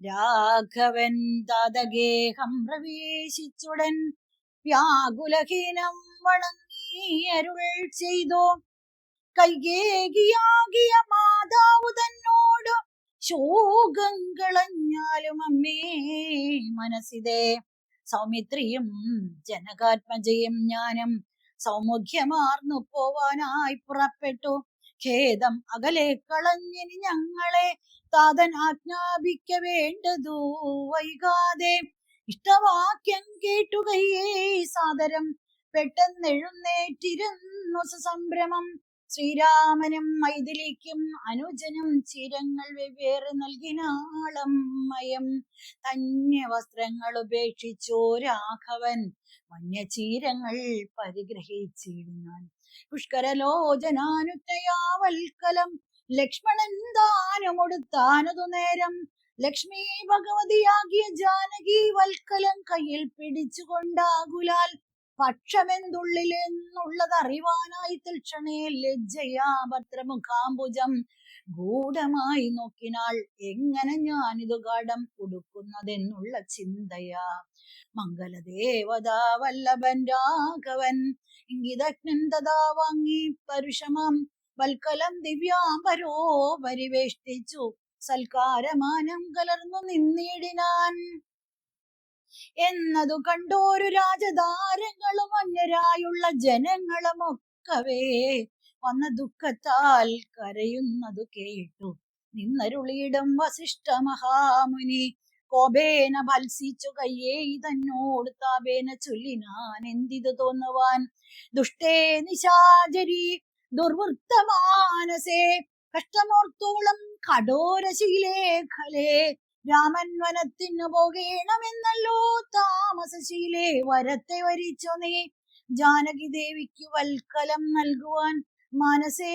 രാഘവൻ തതഗേഹം പ്രവേശിച്ചുടൻ വ്യാകുലഹീനം വണങ്ങി അരുൾ ചെയ്തോ. കൈകേകിയാകിയ മാതാവ് തന്നോട് ശോകം കളഞ്ഞാലും അമ്മേ മനസ്സിതേ. സൗമിത്രിയും ജനകാത്മജയും ഞാനും സൗമുഖ്യമാർന്നു പോവാനായി പുറപ്പെട്ടു. ഖേദം അകലെ കളഞ്ഞിനി ഞങ്ങളെ താതൻ ആജ്ഞാപിക്ക വേണ്ടതു. വൈകാതെ ഇഷ്ടവാക്യം കേട്ടുകയേ സാദരം പെട്ടെന്നെഴുന്നേറ്റിരുന്നു സംഭ്രമം ശ്രീരാമനും മൈഥിലിക്കും അനുജനും ചിരങ്ങൾ വെവ്വേറെ നൽകിനാളമ്മയം തന്നെ വസ്ത്രങ്ങൾ ഉപേക്ഷിച്ചോ രാഘവൻ. മഞ്ഞചീരങ്ങൾ പരിഗ്രഹിച്ചിരുന്നാൻ പുഷ്കരലോചനാനുത്തയാവൽക്കലം ലക്ഷ്മണൻ ദാനമൊടുത്താനതു നേരം? ലക്ഷ്മി ഭഗവതിയാകിയ ജാനകി വൽക്കലം കയ്യിൽ പിടിച്ചുകൊണ്ടാകുലാൽ പക്ഷമെന്തുള്ളിലെന്നുള്ളതറിവാനായി തൽക്ഷണേ ലജ്ജയാ ഭദ്രമുഖാംബുജം. ഗൂഢമായി നോക്കിനാൾ എങ്ങനെ ഞാനിതു ഗാഠം ഉടുക്കുന്നതെന്നുള്ള ചിന്തയാ. മംഗലദേവതാ വല്ലഭൻ രാഘവൻ ഇംഗിതജ്ഞൻ തഥാ വാങ്ങി പരുഷമം. വൽക്കലം ദിവ്യാംബരോ പരിവേഷ്ടിച്ചു സൽക്കാരമാനം കലർന്നു നിന്നിടിനാൻ. എന്നതു കണ്ടോരു രാജധാരങ്ങളും അന്യരായുള്ള ജനങ്ങളും ഒക്കവേ വന്ന ദുഃഖത്താൽ കരയുന്നതു കേട്ടു. നിന്നരുളിയിടം വസിഷ്ഠ മഹാമുനി കോപേന ഭത്സിച്ചു കയ്യേ തന്നോട് താപേന ചൊല്ലിനാൻ. എന്തിതു തോന്നുവാൻ? ദുഷ്ടേ നിശാചരി ദുർവൃത്തമാനസേ കഷ്ടമോർത്തോളം കടോരശീലേഖലേ രാമൻ വനത്തിനു പോകേണമെന്നല്ലോ താമസശീലേ വരത്തെ വരിച്ചു നീ ജാനകി ദേവിക്ക് വൽക്കലം നൽകുവാൻ മനസ്സേ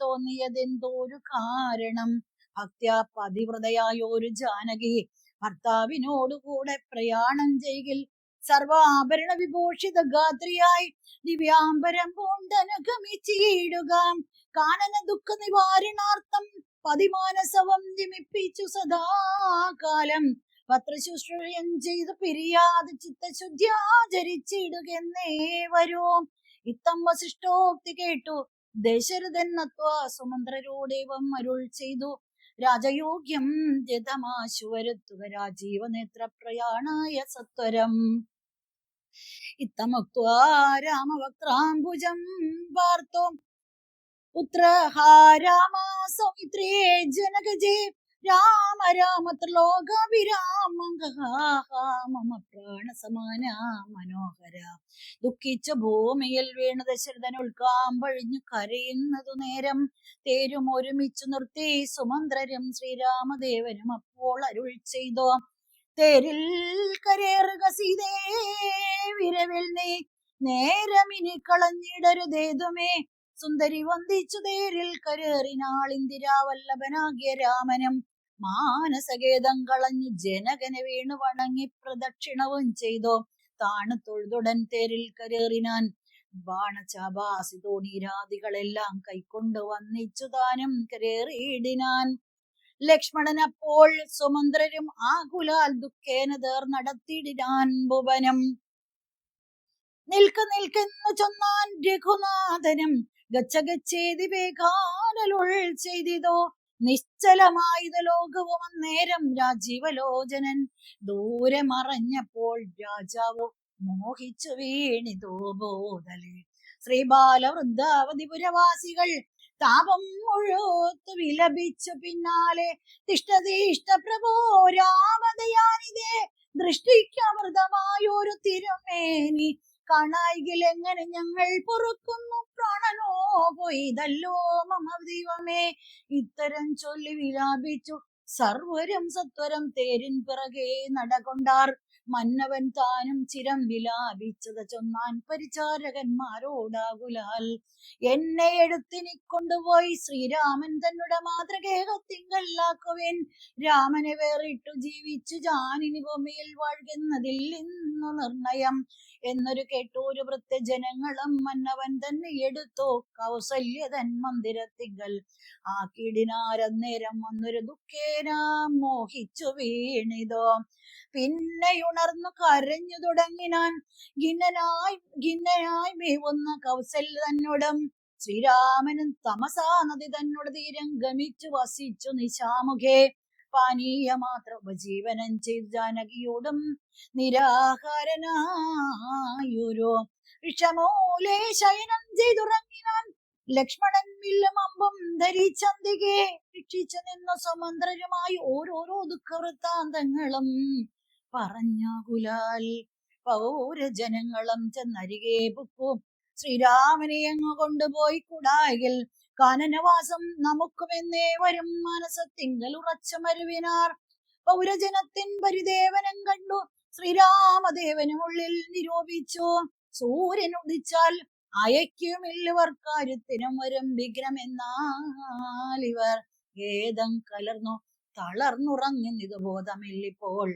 തോന്നിയതെന്തോരു കാരണം. ഭക്ത്യാ പതിവ്രതയായ ഒരു ജാനകി ഭർത്താവിനോടുകൂടെ പ്രയാണം ചെയ്കിൽ സർവാഭരണ വിഭൂഷിത ഗാത്രിയായി ദിവ്യാംബരം പൂണ്ടനുഗമിച്ചിടുക കാനന ദുഃഖ നിവാരണാർത്ഥം പതിമാനസവം നിമിപ്പിച്ചു സദാകാലം. പത്രശുശ്രൂഷം ചെയ്തു പിരിയാതെ ചിത്തശുദ്ധി ആചരിച്ചിടുകെന്നേ വരൂ. ഇത്തം വസിഷ്ഠോക്തി കേട്ടു. ദശരഥൻ നത്വ സുമന്ത്രരോടേവം അരുൾ ചെയ്തു. രാജയോഗ്യം ജതമാശു വരുത്തുക രാജീവനേത്ര പ്രയാണായ സത്വരം. ഇത്തമുക്വാ രാമവക്രാംബുജം വാർത്തോ. പുത്രഹാരാമ സൗമിത്രേ ജനകജേ. രാമ രാമ പ്രാണ സമാന മനോഹര. ദുഃഖിച്ച ഭൂമിയിൽ വീണ ദശരഥൻ ഉൾക്കാമ്പഴിഞ്ഞു കരയുന്നതു നേരം. തേരും ഒരുമിച്ചു നിർത്തി സുമന്ത്രരും ശ്രീരാമദേവനും അപ്പോൾ അരുൾ ചെയ്തോ. തേരിൽ കരേറുക സീതേ വിരവിൽ നീ നേരമിനി കളഞ്ഞിടരുതേതുമേ സുന്ദരി വന്ദിച്ചു തേരിൽ കരേറിനാൾ ഇന്ദിരാവല്ലഭനാകിയ രാമനും. മാനസഗേതം കളഞ്ഞു ജനകനെ വീണു വണങ്ങി പ്രദക്ഷിണവും ചെയ്തോ. താണു തൊഴുതുടൻ തേരിൽ കരേറിനാൻ ബാണചാപാസി തോണീരാദികളെല്ലാം കൈക്കൊണ്ട് വന്നിച്ചു താനും കരേറിയിടിനാൻ ലക്ഷ്മണൻ അപ്പോൾ സുമന്ത്രരും ആകുലാൽ ദുഃഖേന തേർ നടത്തിയിടാൻ ഭുവനം. നിൽക്ക നിൽക്കെന്ന് ചൊന്നാൻ രഘുനാഥനും ഗച്ഛേതി വേഗാനലുൾ ചെയ്തിതോ നിശ്ചലമായത് ലോകവും അന്നേരം രാജീവലോചനൻ. ദൂരെ മറഞ്ഞപ്പോൾ രാജാവോ മോഹിച്ചു വീണിതോ ബോധലേ ശ്രീബാല വൃദ്ധാവതി പുരവാസികൾ താപം മുഴുത്തു വിലപിച്ചു പിന്നാലെ. തിഷ്ടതീഷ്ട പ്രഭോ രാമതയാനിതേ ദൃഷ്ടിക്കമൃതമായൊരു തിരുമേനി. കാണായികിൽ എങ്ങനെ ഞങ്ങൾ പൊറുക്കുന്നു? പ്രാണനോ പോയിതല്ലോ മമ ദൈവമേ. ഇത്തരം ചൊല്ലി വിലാപിച്ചു. സർവരും സത്വരം തേരിൻ പിറകെ നടകൊണ്ടാർ. മന്നവൻ താനും ചിരം വിലാപിച്ചത് ചൊന്നാൻ പരിചാരകന്മാരോടാകുലാൽ. എന്നെ എടുത്തിനി കൊണ്ടുപോയി ശ്രീരാമൻ തന്നുടെ മാതൃകേഹത്തിങ്കല്ലാക്കുവിൻ രാമനെ വേറിട്ടു ജീവിച്ചു ജാനിനി ഭൂമിയിൽ വാഴുന്നതിൽ ഇന്നു നിർണയം. എന്നൊരു കേട്ടൂരു വൃത്തജനങ്ങളും മന്നവൻ തന്നെ എടുത്തു. കൗസല്യതൻ മന്ദിരത്തിങ്കൽ. ആ കിടിനാരന്നേരം വന്നൊരു ദുഃഖേന മോഹിച്ചു വീണിതോ. പിന്നെ ഉണർന്നു കരഞ്ഞു തുടങ്ങിനാൻ ഖിന്നനായി ഖിന്നനായി മേവുന്ന കൗസല്യ തന്നോടും ശ്രീരാമനും തമസാ നദി തന്നോട് തീരം ഗമിച്ചു വസിച്ചു നിശാമുഖേ. പാനീയ മാത്ര ഉപജീവനം ചെയ്തു ജാനകിയോടും നിരാഹാരനായുരോ. ഋഷമൂലേ ശയനം ചെയ്തുറങ്ങിനാൻ ലക്ഷ്മണൻ വില്ലും അമ്പും ധരിച്ചന്തികെ. രക്ഷിച്ചു നിന്ന സ്വമന്ത്രരുമായി ഓരോരോ ദുഃഖവൃത്താന്തങ്ങളും പറഞ്ഞാകുലാൽ പൗരജനങ്ങളും ചെന്നരികെ പൊക്കും. ശ്രീരാമനെ അങ്ങ് കൊണ്ടുപോയി കുടായിൽ കാനനവാസം നമുക്കുമെന്നേ വരും മനസ്സത്തിങ്കൽ ഉറച്ച മരുവിനാർ പൗരജനത്തിൻ പരിദേവനം കണ്ടു. ശ്രീരാമദേവനും ഉള്ളിൽ നിരൂപിച്ചു. സൂര്യൻ ഉദിച്ചാൽ അയക്കുമില്ലവർ കാര്യത്തിനും വരും വിഗ്രമെന്നാൽ ഇവർ ഏതം കലർന്നു. തളർന്നുറങ്ങുന്നത് ബോധമില്ലിപ്പോൾ.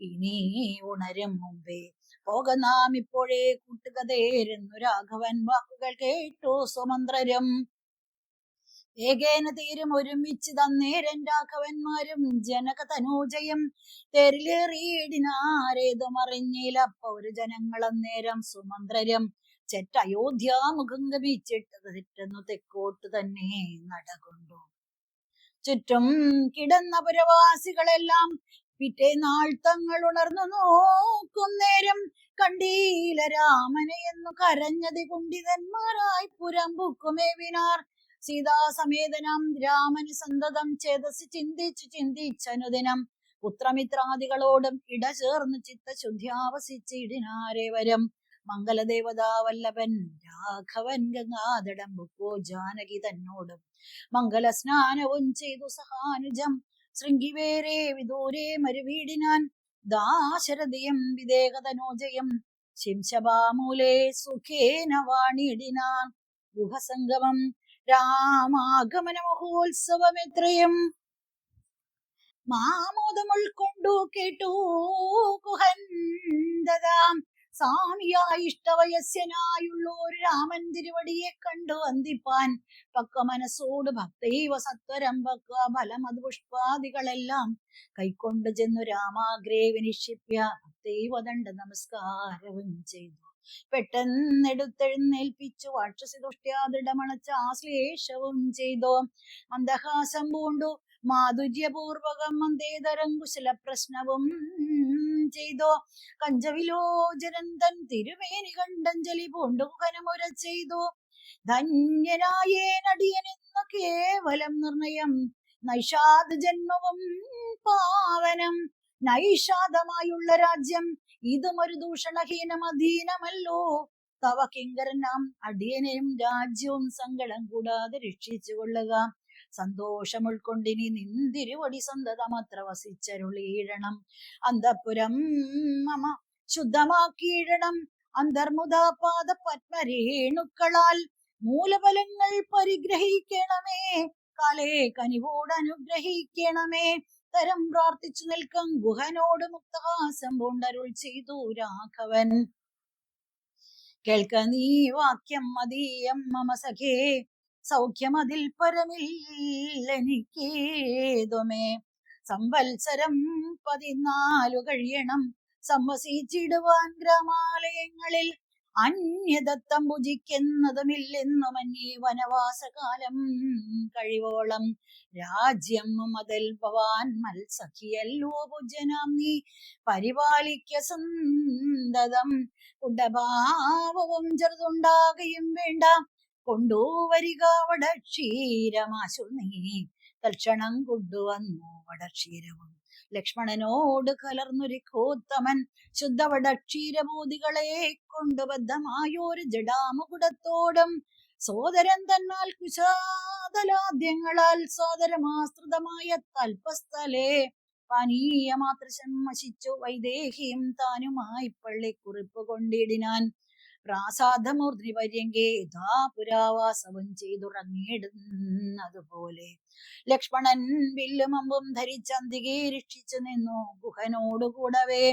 ഇനി ഉണരും മുമ്പേ. പോക നാം ഇപ്പോഴേ കൂട്ടുകതേരുന്നു രാഘവൻ വാക്കുകൾ കേട്ടു. സുമന്ത്രരും ഏകേന തീരും ഒരുമിച്ച് തന്നേരൻ രാഘവന്മാരും ജനക തനൂജയും തെരിലേറിയിടിനാരേതു മറിഞ്ഞിലപ്പ ഒരു ജനങ്ങളന്നേരം സുമന്ത്രരും ചെറ്റ അയോധ്യാമുഖം ഗമിച്ചിട്ടത് തെറ്റുന്നു തെക്കോട്ട് തന്നെ നടകൊണ്ടു. ചുറ്റും കിടന്ന പുരവാസികളെല്ലാം പിറ്റേ തങ്ങൾ ഉണർന്നു നോക്കുന്നേരം കണ്ടീല രാമനെ എന്നു കരഞ്ഞതി കുണ്ടിതന്മാരായി പുരം ബുക്കുമേവിനാർ സീതാസമേതനം രാമന് സന്തതം ചേതസ് ചിന്തിച്ചു ചിന്തിച്ചനുദിനം. പുത്രമിത്രാദികളോടും ഇട ചേർന്ന് വരും മംഗലദേവതാവല്ലഭൻ രാഘവൻ ഗംഗാതടം ബുക്കോ ജാനകി തന്നോടും. മംഗലസ്നാനവും ചെയ്തു സഹാനുജം. ശൃംഗിവേരെ വിദൂരെ മരുവീടിനാൻ. ദാശരഥിയും വിദേഹതനോജയം ശിംശപാമൂലേ സുഖേന വാണിടിനാൻ. ഗുഹസംഗമം രാമാഗമന മഹോത്സവം എത്രയും മാമോദം ഉൾക്കൊണ്ടു കേട്ടു കുഹന്തതാം സ്വാമിയായി ഇഷ്ടവയസ്യനായുള്ള ഒരു രാമൻ തിരുവടിയെ കണ്ടു വന്ദിപ്പാൻ പക്ക മനസ്സോട് ഭക്തൈവ സത്വരം പക്ക ഫലമത് പുഷ്പാദികളെല്ലാം കൈക്കൊണ്ട് ചെന്നു രാമാഗ്രേ വിനിക്ഷിപ്യ. ഭക്തൈവ ദണ്ഡ നമസ്കാരവും ചെയ്തു. പെട്ടെന്നെടുത്തെഴുന്നേൽപ്പിച്ചു. വാക്ഷസി ദുഷ്ട്യാദൃഢമണച്ച ആശ്ലേഷവും ചെയ്തു. മന്ദഹാസം പൂണ്ടു. മാധുര്യപൂർവകം മന്ദേതരം കുശല പ്രശ്നവും ചെയ്തു. കഞ്ചവിലോചനന്തൻ തിരുമേനി കണ്ടഞ്ജലി കനമുര ചെയ്തു. ധന്യനായേനടിയനെന്ന കേവലം നിർണയം. നൈഷാദ് ജന്മവും പാവനം. നൈഷാദമായുള്ള രാജ്യം. ഇതും ഒരു ദൂഷണഹീനം അധീനമല്ലോ തവ കിങ്കരനാം അടിയനെയും രാജ്യവും സങ്കടം കൂടാതെ രക്ഷിച്ചു കൊള്ളുക സന്തോഷം ഉൾക്കൊണ്ടിനി നിന്തിരുവടി സന്തതമത്ര വസിച്ചരുളീഴണം. അന്തപുരം മമ ശുദ്ധമാക്കിയിടണം അന്തർമുദാപാദ പത്മരേണുക്കളാൽ മൂലഫലങ്ങൾ പരിഗ്രഹിക്കണമേ. കാലേ കനിവോട് അനുഗ്രഹിക്കണമേ തരം പ്രാർത്ഥിച്ചു നിൽക്കും. ഗുഹനോട് മുക്തഹാസം പൂണ്ടരുൾ ചെയ്തു രാഘവൻ. കേൾക്ക നീ വാക്യം മതീയം മമ സഖേ. സൗഖ്യമതിൽ പരമില്ലെനിക്കേതുമേ സംവത്സരം പതിനാലു കഴിയണം. സംവസിച്ചിടുവാൻ ഗ്രാമാലയങ്ങളിൽ അന്യദത്തം ഭുജിക്കുന്നതുമില്ലെന്നു മഞ്ഞി വനവാസകാലം കഴിവോളം. രാജ്യം മതൽ ഭവാൻ മത്സഖിയല്ലോ ഭുജനാം. നീ പരിപാലിക്ക സന്തതം. കുടഭാവവും ചെറുതുണ്ടാകുകയും വേണ്ട. കൊണ്ടുവരിക വടക്ഷീരമാശു നീ തൽക്ഷണം കൊണ്ടുവന്നു വടക്ഷീരവും ലക്ഷ്മണനോട് കലർന്നൊരു കോത്തമൻ ശുദ്ധവടക്ഷീരബോധികളെ കൊണ്ട് കൊണ്ടുബദ്ധമായൊരു ജഡാമുകുടത്തോടും സോദരൻ തന്നാൽ കുശാതലാദ്യങ്ങളാൽ സോദരമാസ്തൃതമായ തൽപസ്ഥലേ. പാനീയമാത്രശം വശിച്ചു വൈദേഹിയും താനുമായി പള്ളിക്കുറിപ്പ് കൊണ്ടിടിനാൻ. പ്രാസാദമൂർത്തി പര്യങ്കേ യഥാ പുരാവാസവും ചെയ്തുറങ്ങിയിടുന്നതുപോലെ ലക്ഷ്മണൻ വില്ലും അമ്പും ധരിച്ചന്തികെ രക്ഷിച്ചു നിന്നു. ഗുഹനോടുകൂടവേ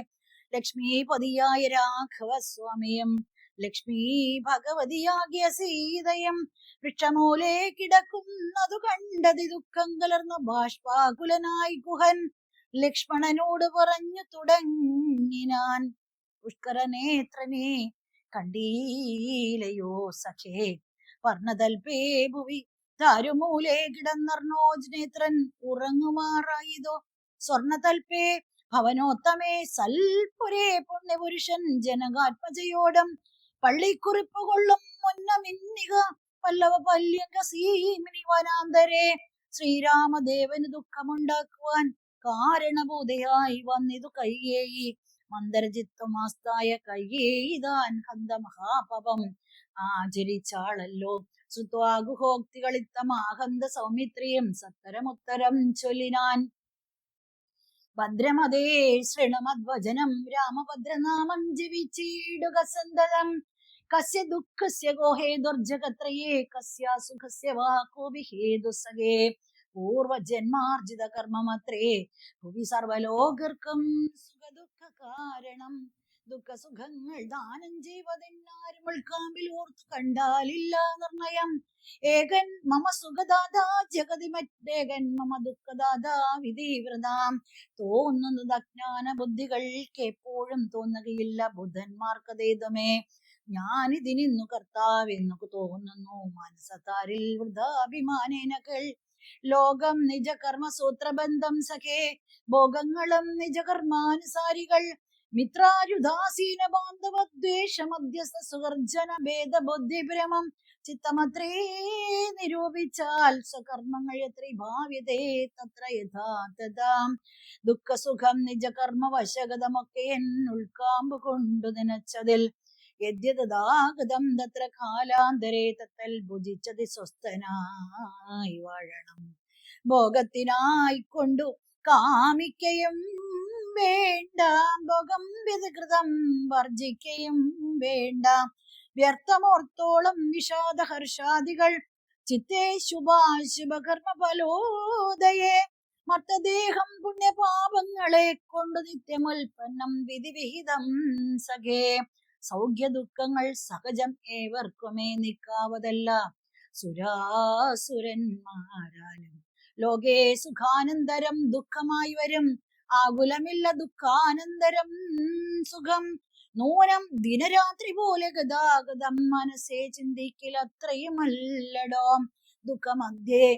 ലക്ഷ്മീപതിയായ രാഘവസ്വാമിയും ലക്ഷ്മി ഭഗവതിയാകിയ സീതയും വൃക്ഷമൂലെ കിടക്കുന്നതു കണ്ടതി ദുഃഖം കലർന്ന ബാഷ്പാകുലനായി ഗുഹൻ ലക്ഷ്മണനോട് പറഞ്ഞു തുടങ്ങിനാൻ. പുഷ്കരനേത്രനെ കണ്ടീലയോ സഖേ? വർണതൽപേ ഭുവി താരുമൂലെ കിടന്നർണോജ്നേത്രൻ ഉറങ്ങുമാറായതോ? സ്വർണതൽപേ ഭവനോത്തമേ സൽപുരേ പുണ്യപുരുഷൻ ജനകാത്മജയോടം പള്ളിക്കുറിപ്പ് കൊള്ളും മുന്നമിന്നിക പല്ലവ പല്യങ്ക സീമിനി വനാന്തരെ. ശ്രീരാമദേവന് ദുഃഖമുണ്ടാക്കുവാൻ കാരണബോധയായി വന്നിതു കയ്യേയി. മന്ദരജിത്വമാസ്തായ കയ്യേതാൻ ഹന്ത മഹാപവം ആചരിച്ചാളല്ലോ. ശ്രുത്വാഗുഹോക്തികളിത്തമാഹന്ത സൗമിത്രിയും സത്തരമുത്തരം ചൊല്ലിനാൻ. ഭദ്രമതേ ശൃണമദ്വചനം രാമഭദ്രനാമം ജീവിച്ചിടുക സന്തതം. കസ്യ ദുഃഖസ്യ ഗോഹേ ദുർജഗത്രയേ കസ്യ സുഖസ്യ വാ കോപി ഹേ ഹേതുസകേ പൂർവജന്മാർജിത കർമ്മമത്രേ. ഭുവി സർവലോകർക്കും സുഖദുഃഖ കാരണം ദുഃഖസുഖങ്ങൾ ദാനം ചെയ്വതെന്നാരും ഉൾക്കാമ്പിൽ ഓർത്തു കണ്ടാലില്ല നിർണയം. ഏകൻ മമ സുഖദാതാ ജഗതി മറ്റേകൻ മമ ദുഃഖദാതാ വിധിവ്രതാം. തോന്നുന്നത് അജ്ഞാന ബുദ്ധികൾക്ക് എപ്പോഴും തോന്നുകയില്ല ബുദ്ധന്മാർക്കതേതുമേ ഞാനിതിനിന്നു കർത്താവെന്നു തോന്നുന്നു. മനസ്സത്താരിൽ വൃദ്ധാഭിമാനേനകൾ ലോകം നിജ കർമ്മസൂത്രബന്ധം സഖേ. ഭോഗങ്ങളും നിജ കർമാനുസാരികൾ മിത്രാരുദാസീന ബാന്ധവ ദ്വേഷ മധ്യസ്ഥ സുഹർജന ഭേദ ബുദ്ധിഭ്രമം ചിത്തമത്രേ നിരൂപിച്ചാൽ സ്വകർമ്മങ്ങൾ എത്ര ഭാവ്യതേ തത്ര യഥാർത്ഥതാം. ദുഃഖസുഖം നിജകർമ്മ വശഗതമൊക്കെ എൻ ഉൾക്കാമ്പ് കൊണ്ടു നനച്ചതിൽ യദ്യതാഗതം തത്ര കാലാന്തരേ തത്തൽ ഭുജിച്ചതി സ്വസ്ഥനായി വാഴണം. ഭോഗത്തിനായി കൊണ്ടു കാമിക്കയും വേണ്ടാം ഭോഗം വിധകൃതം വർജിക്കയും വേണ്ടാം. വ്യർത്ഥമോർത്തോളം വിഷാദഹർഷാദികൾ ചിത്തേ ശുഭാശുഭകർമ്മ ഫലോദയെ മർത്തദേഹം പുണ്യപാപങ്ങളെ കൊണ്ടു നിത്യമുൽപ്പന്നം വിധിവിഹിതം സഖേ. സൗഖ്യ ദുഃഖങ്ങൾ സഹജം ഏവർക്കുമേ നിൽക്കാവതല്ല. സുരാസുരന്മാരാലും ലോകേ സുഖാനന്തരം ദുഃഖമായി വരും. ആകുലമില്ല ദുഃഖാനന്തരം സുഖം. നൂനം ദിനരാത്രി പോലെ ഗതാഗതം മനസ്സേ ചിന്തിക്കൽ അത്രയുമല്ലടോ ദുഃഖമധ്യേ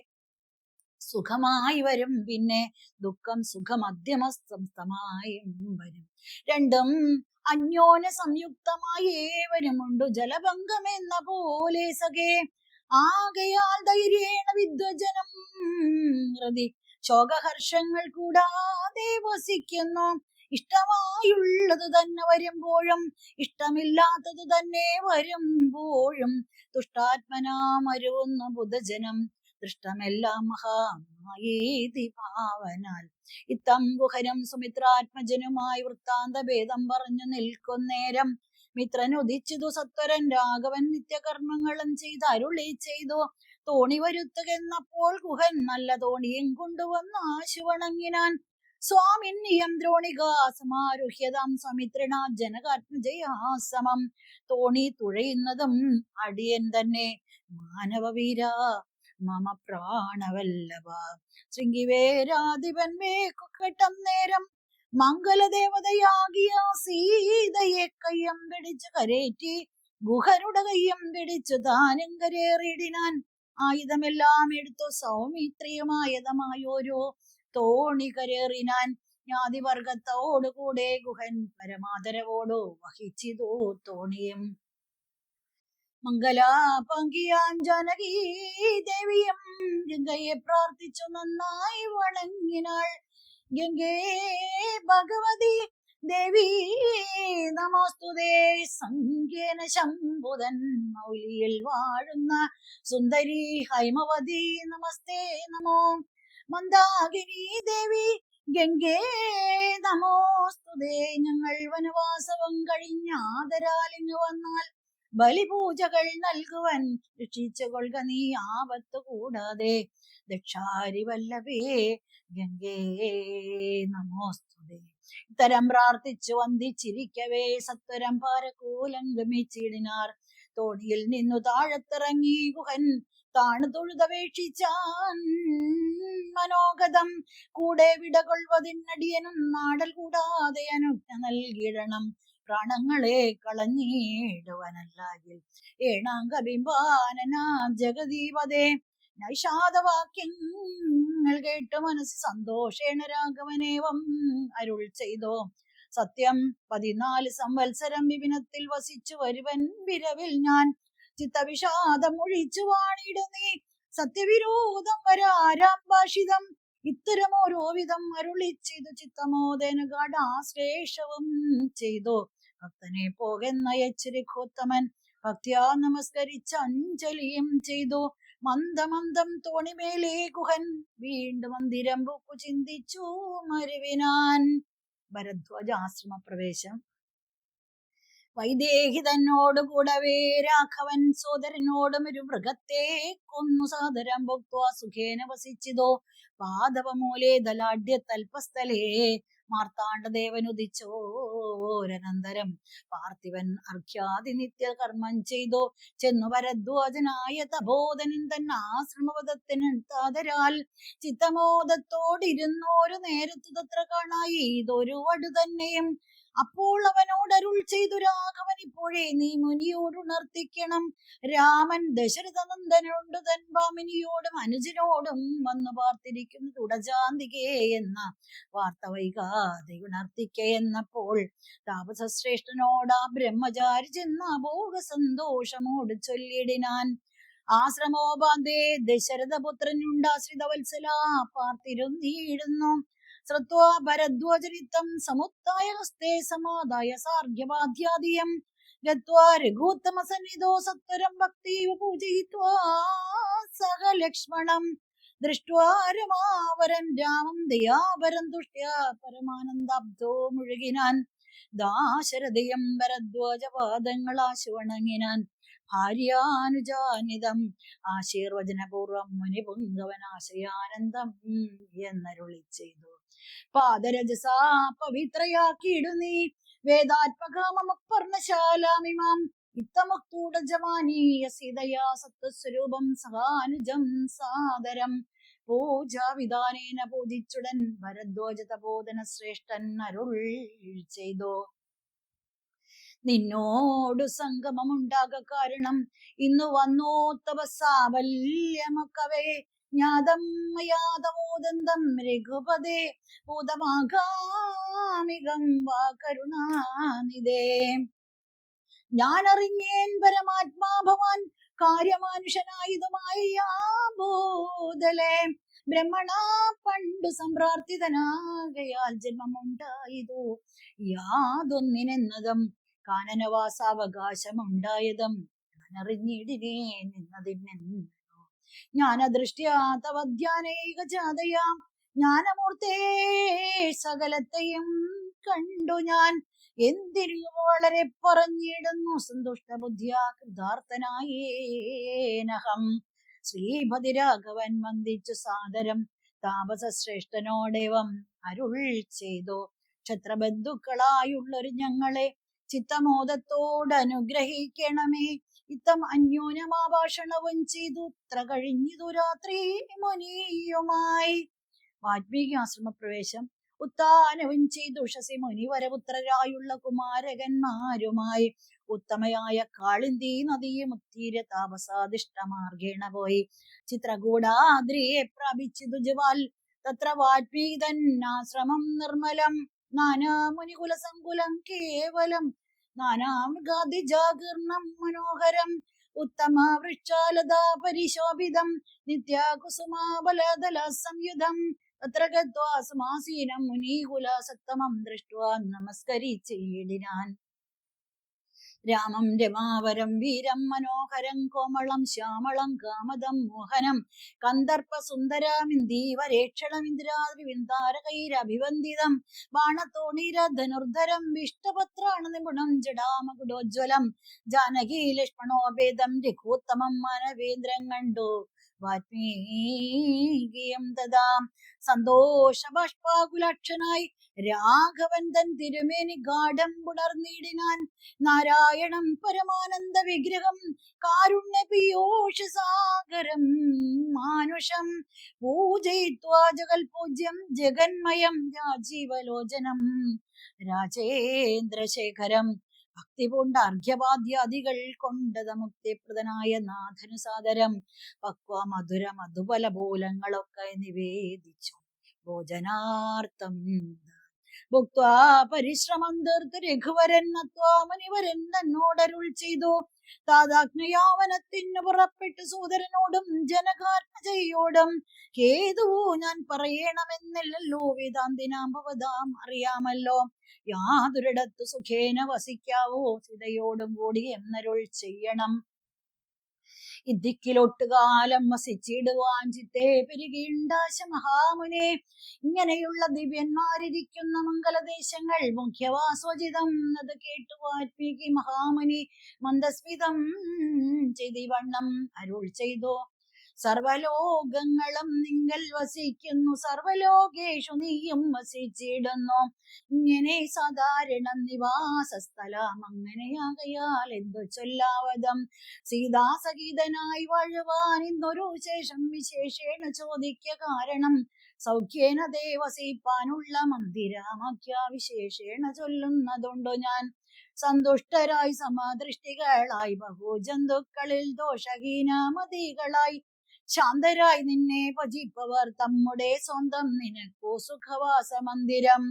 സുഖമായി വരും പിന്നെ ദുഃഖം സുഖമധ്യമസ്തമായും വരും. രണ്ടും അന്യോന സംയുക്തമായി ഏവരുമുണ്ടു ജലഭംഗം എന്ന പോലെ സഖേ ആകയാൽ ധൈര്യേണ വിദ്വജനം. ഹൃതി ശോകഹർഷങ്ങൾ കൂടാതെ വസിക്കുന്നു. ഇഷ്ടമായുള്ളത് തന്നെ വരുമ്പോഴും ഇഷ്ടമില്ലാത്തത് തന്നെ വരുമ്പോഴും. തുഷ്ടാത്മനാമരുവുന്ന ബുധജനം. ദൃഷ്ടമെല്ലാം മഹാമായേതി ഭാവനാൽ ഇത്തംബുഹരം സുമിത്രാത്മജനുമായി വൃത്താന്ത ഭേദം പറഞ്ഞു നിൽക്കുന്നേരം മിത്രൻ ഉദിച്ചതു സത്വരൻ രാഘവൻ നിത്യകർമ്മങ്ങളും ചെയ്ത് അരുളി ചെയ്തു. തോണി വരുത്തുകെന്നപ്പോൾ ഗുഹൻ നല്ല തോണിയും കൊണ്ടുവന്ന് ആശുവണങ്ങിനാൻ. സ്വാമിന്യം ദ്രോണിക സമാരുഹ്യതാം സമിത്രണ ജനകാത്മജയാസമം. തോണി തുഴയുന്നതും അടിയൻ തന്നെ. മാനവവീര മമ പ്രാണവല്ലവ ശൃംഗിവേരാധിപൻ മേക്കുക്കെട്ടം നേരം മംഗലദേവതയാകിയ സീതയെ കയ്യം പിടിച്ചു കരേറ്റി ഗുഹരുടെ കയ്യം പിടിച്ചു താനും കരേറിയിടിനാൻ ആയുധമെല്ലാം എടുത്തു സൗമിത്രിയുമായതമായോരോ തോണി കരേറിനാൻ ജ്ഞാതിവർഗത്തോടുകൂടെ ഗുഹൻ പരമാദരവോടോ വഹിച്ചിതോ തോണിയും. ദേവിയം ഗംഗയെ പ്രാർത്ഥിച്ചു നന്നായി വണങ്ങിനാൾ. ഗംഗേ ഭഗവതി ദേവി നമോസ്തുതേ. സംഖ്യേന ശംഭുതൻ മൗലിയിൽ വാഴുന്ന സുന്ദരി ഹൈമവതി നമസ്തേ നമോ. മന്ദാകിനി ദേവി ഗംഗേ നമോസ്തുതേ. ഞങ്ങൾ വനവാസവും കഴിഞ്ഞ ആദരാലിങ്ങ് വന്നാൽ ബലിപൂജകൾ നൽകുവൻ രക്ഷിച്ചു കൊള്ളുക നീ ആപത്ത് കൂടാതെ. ദക്ഷാരി വല്ലഭേ ഗംഗേ നമോസ്തുതേ. ഇത്തരം പ്രാർത്ഥിച്ചു വന്ദിച്ചിരിക്കവേ സത്വരം പാരകൂലം ഗമിച്ചിടിനാർ. തോണിയിൽ നിന്നു താഴത്തിറങ്ങി ഗുഹൻ താണു തൊഴുതപേക്ഷിച്ചാൻ. മനോഗതം കൂടെ വിടകൊള്ളുവതിനടിയനും നാടൽ കൂടാതെ അനുജ്ഞ നൽകിടണം പ്രാണങ്ങളെ കളഞ്ഞിടുവനല്ലാകിൽ. ഏണാങ്കബിംബാനന ജഗദീപതേ നൈഷാദവാക്യങ്ങൾ കേട്ട് മനസ്സ് സന്തോഷേണ രാഘവനേവം അരുൾ ചെയ്തോ. സത്യം പതിനാല് സംവത്സരം വിപിനത്തിൽ വസിച്ചു വരുവൻ വിരവിൽ ഞാൻ. ചിത്തവിഷാദം ഒഴിച്ചു വാണിടുന്നീ സത്യവിരോധം വരാരാം ഭാഷിതം. ഇത്തരം ഓരോ ചിത്തമോദന ഗാഠാശ്ലേഷവും ചെയ്തു. ഭക്തനെ പോകെന്നയച്ചിരിക്കോത്തമൻ ഭക്തിയാ നമസ്കരിച്ച് അഞ്ജലിയും ചെയ്തു. മന്ദമന്ദം തോണിമേലേ കുഹൻ വീണ്ടും മന്ദിരം പൂക്കു ചിന്തിച്ചു മരുവിനാൻ. ഭരദ്വാജ ആശ്രമ പ്രവേശം വൈദേഹി രാഘവൻ സോദരനോടും ഒരു മൃഗത്തെ കൊന്നു. സാദരം ഭുക്വാ സുഖേന വസിച്ചതോ. പാദവമൂലേ ദലാഢ്യ തൽപസ്ഥലേ. മാർത്താണ്ഡദേവൻ ഉദിച്ചോരനന്തരം പാർത്ഥിവൻ അർഘ്യാതി നിത്യ കർമ്മം ചെയ്തോ. ചെന്നു ഭരദ്വാജനായ തബോധനൻ തൻ ആശ്രമപദത്തിന് താതരാൽ ചിത്തമോദത്തോടിരുന്നോരു നേരത്തു തത്ര കാണായി ഇതൊരു വടു തന്നെയും അപ്പോൾ അവനോട് അരുൾ ചെയ്തു രാഘവൻ ഇപ്പോഴേ നീ മുനിയോട് ഉണർത്തിക്കണം. രാമൻ ദശരഥ തൻപാമിനിയോടും അനുജനോടും വന്നു പാർത്തിരിക്കുന്നു. തുടജാന്തികേ എന്ന വാർത്ത വൈകാതെ ഉണർത്തിക്ക എന്നപ്പോൾ താപസശ്രേഷ്ഠനോടാ ബ്രഹ്മചാരി ചെന്ന ഭോഗ സന്തോഷമോട് ചൊല്ലിടിനാൻ ആശ്രമോപാന്തേ ദശരഥപുത്രനുണ്ടാശ്രിത വത്സല ശ്രുത്വാ ഭരദ്വാചരിത്തം സമുത്തായ ഹസ്തേ സമാദായ സാർഗ്യവാദ്യാദിയം ഗത്വാ രഘൂത്തമ സന്നിധോ സത്വരം ഭക്തിവ പൂജയിത്വാ സഹ ലക്ഷ്മണം ദൃഷ്ട്വാ രാമം ദയാപരം തുഷ്ട്യാ പരമാനന്ദാബ്ദോ മുഴുകിനാൻ ദാശരഥയം ഭരദ്വാജപാദങ്ങളാശു വണങ്ങിനാൻ ഭാര്യാനുജാനിതം ആശീർവചനപൂർവം മുനിപുങ്കവനാശയാനന്ദം എന്നരുളി ചെയ്തു പാദരജസാ പവിത്രയാക്കിയിടു നീ. വേദാത്മകാമപർണശാലാമിമാം ഇത്തമുക്തൂടജമാനീയ സീതയാ സത്വസ്വരൂപം സഹാനുജം സാദരം. പൂജാവിധാനേന പൂജിച്ചുടൻ ഭരദ്വാജ തപോധന ശ്രേഷ്ഠൻ അരുൾ ചെയ്തോ. നിന്നോടു സംഗമമുണ്ടാക കാരണം ഇന്നു വന്നോ തപസാവല്യമക്കവേ ജ്ഞാതം മയാതമോദന്തം രഘുപദേ ഭൂതമാകാമികം വാ കരുണാനിതേ ഞാനറിഞ്ഞേൻ പരമാത്മാ ഭവാൻ കാര്യമാനുഷനായതുമായ ബ്രഹ്മണ പണ്ടു സംപ്രാർത്ഥിതനാകയാൽ ജന്മമുണ്ടായതു? യാതൊന്നിനെന്നതും കാനനവാസാവകാശമുണ്ടായതും ഞാനറിഞ്ഞിടിനേ നിന്നതിനെന്നു ജ്ഞാനമൂർത്തേ സകലത്തെയും കണ്ടു ഞാൻ. എന്തിനു വളരെ പറഞ്ഞിടുന്നു? സന്തുഷ്ട ബുദ്ധിയാ കൃതാർത്ഥനായേനഹം. ശ്രീപതി രാഘവൻ വന്ദിച്ചു സാദരം. താപസശ്രേഷ്ഠനോടേവം അരുൾ ചെയ്തു. ക്ഷത്രബന്ധുക്കളായുള്ളൊരു ഞങ്ങളെ ചിത്തമോദത്തോട് അനുഗ്രഹിക്കണമേ ഇത്തം അന്യോന്യമാഭാഷണവും ചെയ്തു. ഇത്ര കഴിഞ്ഞിതു രാത്രി മുനിയുമായി. വാൽമീകി ആശ്രമപ്രവേശം ഉത്താനവും ചെയ്തു. ഉഷസി മുനിവരപുത്രരായുള്ള കുമാരകന്മാരുമായി ഉത്തമയായ കാളിന്തി നദിയും ഉത്തീര താപസാധിഷ്ടമാർഗേണ പോയി. ചിത്രകൂടാദ്രിയെ പ്രാപിച്ചിതു ജുവാൽ. തത്ര വാൽമീകൻ തന്നാശ്രമം നിർമ്മലം. നാനാ മുനികുല സങ്കുലം കേവലം നാനാമൃഗാദിജാഗീർണം മനോഹരം ഉത്തമ വൃക്ഷാലതാ പരിശോഭിതം നിത്യാകുസുമാബലദല സംയുധം തത്ര ഗത്വാ സുമാസീനം മുനീകുല സത്തമം ദൃഷ്ട്വാ നമസ്കരിച്ചിടിനാൻ. രാമം രമാവരം വീരം മനോഹരം കോമളം ശ്യാമളം കാമദം മോഹനം. കന്ദർപ്പ സുന്ദരാമിന്ദീവരേക്ഷണമിന്ദ്രാദ്രിവിന്ദാരകൈരഭിവന്ദിതം ബാണത്തോണീര ധനുർധരം വിഷ്ടപത്രാണ നിപുണം ജടാമകുടോജ്വലം. ജാനകി ലക്ഷ്മണോപേദം രഘുത്തമം മാനവേന്ദ്രം കണ്ടു. വാത്മീകിയം തദാം സന്തോഷ ബാഷ്പാകുലക്ഷനായി രാഘവൻ തൻ തിരുമേനി ഗാഠം പുണർന്നിടിനാൻ നാരായണം പരമാനന്ദ വിഗ്രഹം കാരുണ്യ പിയോഷ സാഗരം മാനുഷം പൂജയിത്വാ ജഗൽ പൂജ്യം ജഗന്മയം രാജീവലോചനം രാജേന്ദ്രശേഖരം. ഭക്തി പൂണ്ട അർഘ്യവാദ്യാദികൾ കൊണ്ടത മുക്തിപ്രദനായ നാഥനു സാദരം. പക്വ മധുര മധുബല ബോലങ്ങളൊക്കെ നിവേദിച്ചു. ഭോജനാർത്ഥം പരിശ്രമം തീർത്ത് രഘുവരൻ നത്വാ മുനിവരൻ തന്നോടരുൾ ചെയ്തു. താതാജ്ഞയാവനത്തിനു പുറപ്പെട്ട് സൂതരനോടും ജനകാത്മജയോടും ഹേതുവോ ഞാൻ പറയണമെന്നില്ലല്ലോ. വേദാന്തിനാം ഭവതാം അറിയാമല്ലോ. യാതൊരിടത്തു സുഖേന വസിക്കാവോ. സീതയോടും കൂടി എന്നരുൾ ചെയ്യണം. ഇദ്ദിക്കിലൊട്ടുകാലം വസിച്ചിടുവാൻ ചിത്തേ പെരുകിയുണ്ടാശ മഹാമുനെ. ഇങ്ങനെയുള്ള ദിവ്യന്മാരിരിക്കുന്ന മംഗലദേശങ്ങൾ മുഖ്യവാസ്വചിതം അത് കേട്ടു വാൽമീകി മഹാമുനി മന്ദസ്മിതം ചെയ്തിവണ്ണം അരുൾ ചെയ്തു. സർവലോകങ്ങളും നിങ്ങൾ വസിക്കുന്നു. സർവലോകേഷു നീയും വസിച്ചിടുന്നു. ഇങ്ങനെ സാധാരണ നിവാസ സ്ഥലം അങ്ങനെയാകയാൽ എന്തു ചൊല്ലാവതം സീതാസഹിതനായി വാഴുവാൻ ഇന്നൊരു ശേഷം വിശേഷേണ ചോദിക്ക കാരണം. സൗഖ്യേന ദേവസിപ്പാനുള്ള മന്ദിരാമഖ്യ വിശേഷേണ ചൊല്ലുന്നതുണ്ടു ഞാൻ? സന്തുഷ്ടരായി സമാദൃഷ്ടികളായി ബഹുജന്തുക്കളിൽ ദോഷഹീനമതികളായി ശാന്തരായി നിന്നെ ഭജിപ്പവർ. തമ്മുടെ സ്വന്തം നിനക്കോ സുഖവാസ മന്ദിരം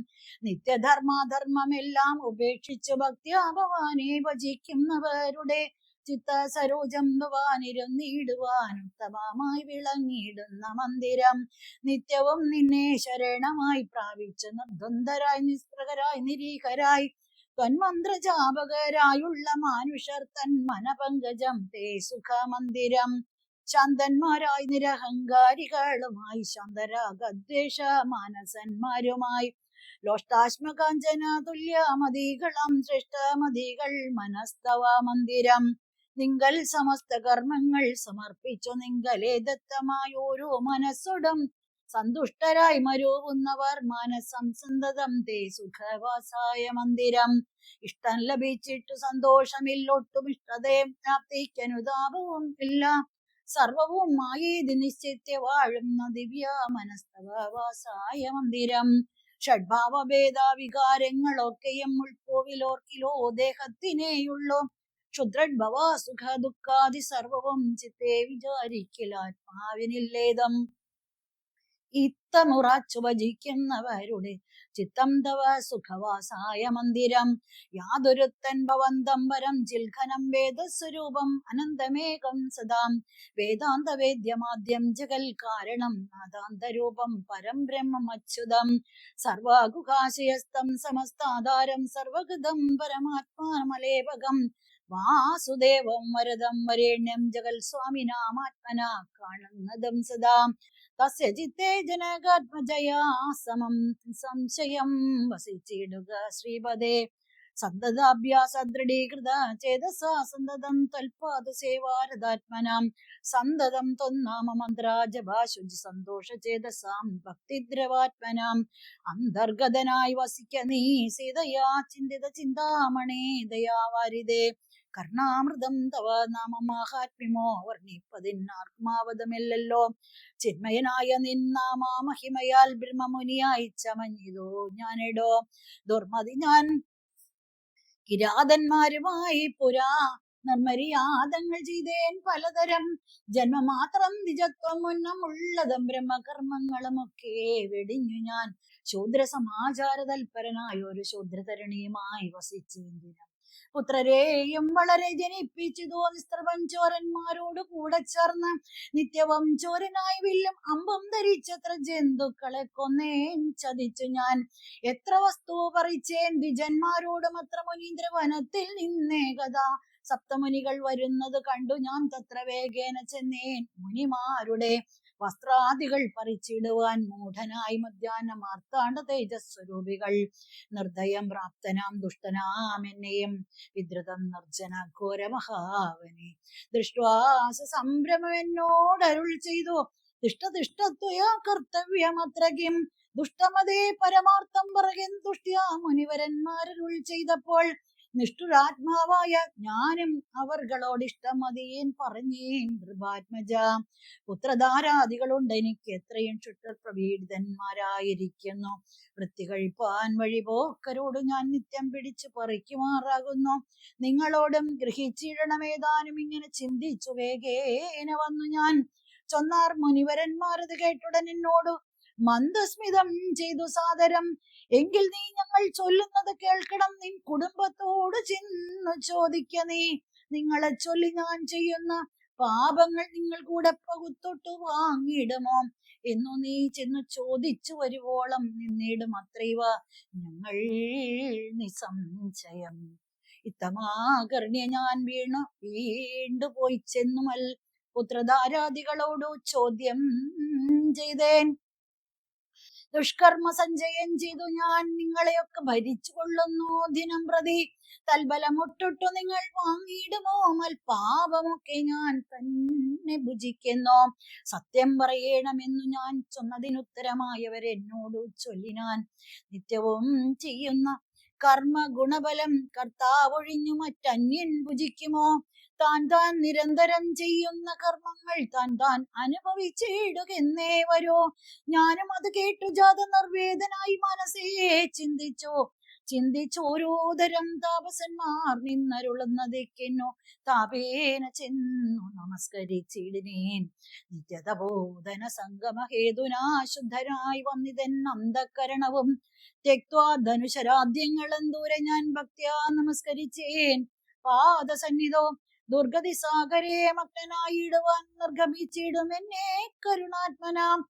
നിത്യധർമാധർമ്മമെല്ലാം ഉപേക്ഷിച്ചു ഭക്തിയാ ഭവാനെ ഭജിക്കുന്നവരുടെ ചിത്ത സരോജം ഭവാനിരുന്നിടുവാൻ ഉത്തമമായി വിളങ്ങിയിടുന്ന മന്ദിരം. നിത്യവും നിന്നെ ശരണമായി പ്രാപിച്ച് നിർദ്വന്ദരായി നിസ്പൃഹരായി നിരീഹരായി ത്വന്മന്ത്രജാപകരായുള്ള മാനുഷർ തൻ മനപങ്കജം തേ സുഖമന്ദിരം. ശാന്തന്മാരായി നിരഹങ്കാരികളുമായി ശാന്തരാഗദ്വേഷ മാനസന്മാരുമായി. ലോഷ്ടാശ്മകാഞ്ചന തുല്യമതികളം ശ്രേഷ്ഠമതികൾ മനസ്തവ മന്ദിരം. നിങ്ങൾ സമസ്ത കർമ്മങ്ങൾ സമർപ്പിച്ചു നിങ്കലേ ദത്തമായോരോ മനസ്സുടം. സന്തുഷ്ടരായി മരുവുന്നവർ മനസ്സം സന്തതം തേ സുഖവാസായ മന്ദിരം. ഇഷ്ടം ലഭിച്ചിട്ടു സന്തോഷമില്ലൊട്ടും ഇഷ്ടതയും പ്രാപ്തിക്കനുതാപവും ഇല്ല സർവവും മായേത് നിശ്ചിത്യ വാഴുന്ന ദിവ്യ മനസ്തവവാസായ മന്ദിരം. ഷഡ്ഭാവഭേദാവികാരങ്ങളൊക്കെയും ഉൾക്കോവിലോർക്കിലോ ദേഹത്തിനേയുള്ളൂ. ക്ഷുദ്രഡ്ഭവ സുഖ ദുഃഖാദി സർവവും ചിത്തെ വിചാരിക്കലാത്മാവിനില്ലേതം ഇത്തമുറച്ചു ഭജിക്കുന്നവരുടെ ചിത്തം തവ സുഖവാസായ മന്ദിരം. യാതൊരുത്തൻ ഭവന്തം വരം ചിൽഖനം വേദസ്വരൂപം അനന്തമേകം സദാം. വേദാന്ത വേദ്യമാദ്യം ജഗൽ കാരണം നാദാന്തരൂപം പരം ബ്രഹ്മം അച്യുതം സർവാഗുഹാശയസ്തം സമസ്താധാരം സർവഗതം പരമാത്മാമലേപകം വാസുദേവം വരദം വരേണ്യം ജഗൽ സ്വാമിനാമാത്മന കാണുന്നതും സദാ. തസ്യ ചിത്തേ ജനകാത്മജയാ സമം സംശയം വസിച്ചിടുക ശ്രീപദേ. സന്തതാഭ്യാസ ദൃഢീകൃത ചേതസാ സന്തതം തൽപാദ സേവാരദാത്മനാം. സന്തതം ത്വന്നാമ മന്ത്രാജഭാശുചി സന്തോഷ ചേതസാം ഭക്തിദ്രവാത്മനാം. അന്തർഗതനായി വസിക്ക നീ സീതയാ ചിന്തിത ചിന്താമണേ ദയാവാരിതേ. കർണാമൃതം തവ നാമ മാഹാത്മ്യമോ വർണിപ്പതിന്നാർക്കുമാവതമില്ലല്ലോ ചിന്മയനായ നിന്നാമ മഹിമയാൽ ബ്രഹ്മമുനിയായി ചമഞ്ഞിതോ ഞാനിടോ. ദുർമതി ഞാൻ കിരാതന്മാരുമായി പുരാ നർമ്മര്യാദങ്ങൾ ചെയ്തേൻ പലതരം. ജന്മമാത്രം നിജത്വം ഉന്നമുള്ളതും ബ്രഹ്മകർമ്മങ്ങളുമൊക്കെ വെടിഞ്ഞു ഞാൻ. ശൂദ്ര സമാചാര തൽപരനായ ഒരു ശൂദ്രതരണിയുമായി വസിച്ചെന്തിനും പുത്രരെയും വളരെ ജനിപ്പിച്ചു നിസ്ത്രപം ചോരന്മാരോട് കൂടെ ചേർന്ന് നിത്യവം ചോരനായി വില്ലും അമ്പം ധരിച്ചത്ര ജന്തുക്കളെ കൊന്നേൻ ചതിച്ചു ഞാൻ. എത്ര വസ്തു പറിച്ചേൻ ദ്വിജന്മാരോടും അത്ര മുനീന്ദ്ര വനത്തിൽ നിന്നേ കഥ. സപ്തമുനികൾ വരുന്നത് കണ്ടു ഞാൻ തത്ര വേഗേന ചെന്നേൻ മുനിമാരുടെ വസ്ത്രാദികൾ പറിച്ചിടുവാൻ മൂഢനായി മധ്യാഹ്നം ആർത്താണ്ട് തേജസ്വരൂപികൾ. നിർദ്ദയം പ്രാപ്തനാം ദുഷ്ടനാം എന്നെയും വിദ്രുതം നിർജന ഘോര മഹാവനെ ദൃഷ്ടാസ സംഭ്രമം എന്നോട് അരുൾ ചെയ്തു. തിഷ്ടതിഷ്ടത്വയാ കർത്തവ്യമത്രകിം ദുഷ്ടമതേ പരമാർത്ഥം പറകൻ ദുഷ്ടിയാ മുനിവരന്മാരരുൾ ചെയ്തപ്പോൾ നിഷ്ഠുരാത്മാവായ ഞാനും അവർകളോടിഷ്ടമതിയേൻ പറഞ്ഞേൻ കൃപാത്മജ. പുത്രധാരാദികളുണ്ട്. എനിക്ക് എത്രയും ശുദ്ധ പ്രവീഡിതന്മാരായിരിക്കുന്നു വൃത്തി കഴിപ്പാൻ വഴി പോക്കരോട് ഞാൻ നിത്യം പിടിച്ചു പറിക്കുമാറാകുന്നു. നിങ്ങളോടും ഗ്രഹിച്ചിടണമേതാനും ഇങ്ങനെ ചിന്തിച്ചു വേഗേന വന്നു ഞാൻ. ചൊന്നാർ മുനിവരന്മാരത് കേട്ടുടൻ എന്നോട് മന്ദസ്മിതം ചെയ്തു സാദരം. എങ്കിൽ നീ ഞങ്ങൾ ചൊല്ലുന്നത് കേൾക്കണം. നിൻ കുടുംബത്തോട് ചെന്ന് ചോദിക്ക നീ. നിങ്ങളെ ചൊല്ലി ഞാൻ ചെയ്യുന്ന പാപങ്ങൾ നിങ്ങൾ കൂടെ പകുത്തൊട്ട് വാങ്ങിയിടുമോ? എന്നു നീ ചെന്ന് ചോദിച്ചു വരുവോളം നിന്നിടും അത്രൈവ ഞങ്ങൾ നിസംശയം. ഇത്തമാകർണ്യ ഞാൻ വീണു. വീണ്ടു പോയി ചെന്നുമൽ. പുത്രധാരാദികളോടു ചോദ്യം ചെയ്തേൻ. ദുഷ്കർമ്മ സഞ്ചയം ചെയ്തു ഞാൻ നിങ്ങളെയൊക്കെ ഭരിച്ചു കൊള്ളുന്നു ദിനം പ്രതി. തൽബലമൊട്ടൊട്ടു നിങ്ങൾ വാങ്ങിയിടുമോ? മൽപാപമൊക്കെ ഞാൻ തന്നെ ഭുജിക്കുന്നു. സത്യം പറയണമെന്നു ഞാൻ ചൊന്നതിനുത്തരമായവരെന്നോട് ചൊല്ലിനാൻ നിത്യവും ചെയ്യുന്ന കർമ്മ ഗുണബലം കർത്താവൊഴിഞ്ഞു മറ്റന്യൻ ഭുജിക്കുമോ? താൻ താൻ നിരന്തരം ചെയ്യുന്ന കർമ്മങ്ങൾ താൻ താൻ അനുഭവിച്ചിടുകെന്നേ വരോ. ഞാനും അത് കേട്ടു ജാത നിർവേദനായി മനസ്സേ ചിന്തിച്ചു. ചിന്തിച്ചു ഓരോതരം താപസന്മാർ നിന്നരുളുന്നതേക്കെന്നോ. താപേന ചെന്നു നമസ്കരിച്ചിടിനേൻ നിത്യതബോധന സംഗമ ഹേതുനാ ശുദ്ധരായി വന്നിതൻ അന്ധകരണവും. തെക്വാ ധനുശരാദ്യങ്ങളും ദൂരെ ഞാൻ ഭക്തിയാ നമസ്കരിച്ചേൻ. പാദസന്നിധോ ദുർഗതി സാഗരേ മഗ്നനായിടുവാൻ നിർഗമിച്ചിടും എന്നെ കരുണാത്മനാം.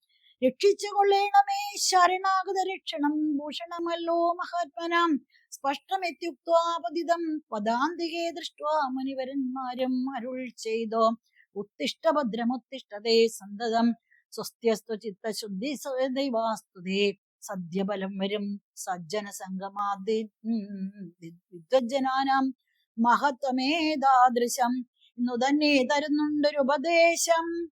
രക്ഷിച്ചു കൊള്ളേണമേ ശരണാഗത രക്ഷണം ഭൂഷണമല്ലോ മഹാത്മനാം. സ്പഷ്ടമെത്യുക്വാപതിതം പദാന്തികെ ദൃഷ്ട മുനിവരന്മാരും അരുൾ ചെയ്തോ. ഉത്തിഷ്ട ഭദ്രമുത്തിഷ്ടതേ സന്തതം സ്വസ്ത്യസ്തു ചിത്തശുദ്ധി ദൈവാസ്തുതേ. സദ്യബലം വരും സജ്ജന സംഗമാദി വിദ്വജ്ജനാനാം. മഹത്വമേതാദൃശം ഇന്നു തന്നെ തരുന്നുണ്ടൊരു ഉപദേശം.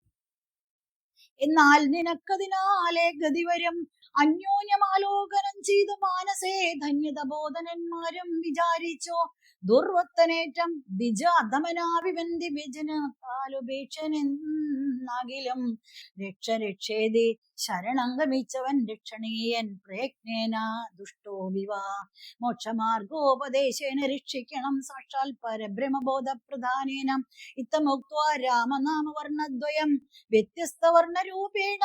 എന്നാൽ നിനക്കതിനാലെ ഗതിവരം. അന്യോന്യമാലോകനം ചെയ്തു മാനസേ. ധന്യത ബോധനന്മാരും വിചാരിച്ചോ. ദുർവത്തനേറ്റം ദ്വിജ വിജന വ്യജന താലുപേക്ഷനെന്നാകിലും രക്ഷ രക്ഷേതി ശരണം ഗമിച്ചവൻ രക്ഷണീയൻ പ്രയജ്ഞേന ദുഷ്ടോ വിവാ. മോക്ഷമാർഗോപദേശേന രക്ഷിക്കണം സാക്ഷാൽ പരബ്രഹ്മബോധ പ്രധാനേന രാമനാമവർണദ്വയം വ്യത്യസ്ത വർണരൂപേണ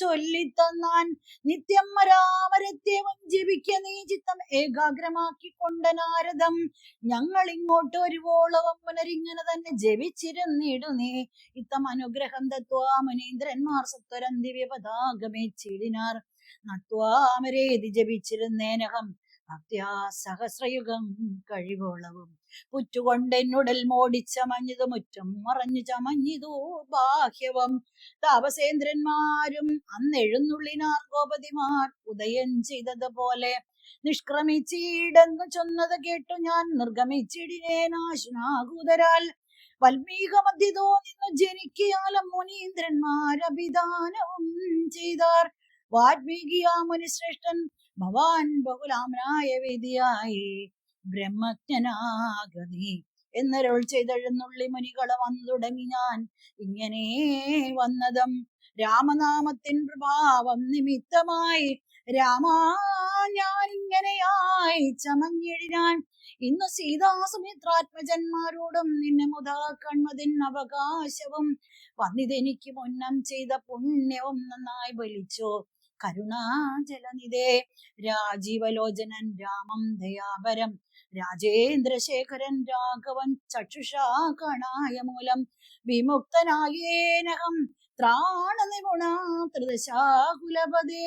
ചൊല്ലിത്തന്നാൻ. നിത്യം രാമരത്യവം ജീവിക്ക നീ ചിത്തം ഏകാഗ്രമാക്കിക്കൊണ്ട നാരദം. ഞങ്ങൾ ഇങ്ങോട്ട് ഒരുവോളവും പുനരിങ്ങനെ തന്നെ ജപിച്ചിരുന്നിടു നീ ഇത്തം അനുഗ്രഹം തത്വാ മുനീന്ദ്രന്മാർ സത്വരം ദിവ്യപതാഗമേച്ചിടിനാർ നത്വാമരേതി ജപിച്ചിരുന്നേനകം ഭക്ത്യാ സഹസ്രയുഗം കഴിവോളവും. പുറ്റുകൊണ്ടെന്നുടൽ മോടിച്ചമഞ്ഞതു മുറ്റം മറഞ്ഞു ചമഞ്ഞിതു ബാഹ്യവം. താപസേന്ദ്രന്മാരും അന്നെഴുന്നുള്ളിനാർ ഗോപതിമാർ ഉദയം ചെയ്തതുപോലെ നിഷ്ക്രമിച്ചിടെന്നു ചൊന്നത് കേട്ടു ഞാൻ. നിർഗമിച്ചിടിനേനാശുനാകൂതരാൽ വൽമീക മധ്യതോ നിന്നു ജനിക്കിയാലും മുനീന്ദ്രന്മാരഭിധാനവും ചെയ്താർ. വാൽമീകിയാ മുനിശ്രേഷ്ഠൻ ഭവാൻ ബഹുലാമനായ വേദിയായി ബ്രഹ്മജ്ഞനാകനീ എന്നരുൾ ചെയ്തെഴുന്നുള്ളി മുനികളെ വന്നു തുടങ്ങി ഞാൻ. ഇങ്ങനെ വന്നതും രാമനാമത്തിൻ പ്രഭാവം നിമിത്തമായി രാമാ ഞാൻ ഇങ്ങനെയായി ചമഞ്ഞെഴിരാൻ ഇന്ന് സീതാസുമിത്രാത്മജന്മാരോടും നിന്നെ മുതാ കൺമതിൻ അവകാശവും. വന്നിതെനിക്ക് മുന്നം ചെയ്ത പുണ്യവും നന്നായി ബലിച്ചു. കരുണാജലനിധേ രാജീവലോചനൻ രാമം ദയാപരം രാജേന്ദ്രശേഖരൻ രാഘവൻ ചക്ഷുഷാ കണായ മൂലം. വിമുക്തനായേനഹം ത്രാണ നിഗുണാ ത്രിദശാകുലപദേ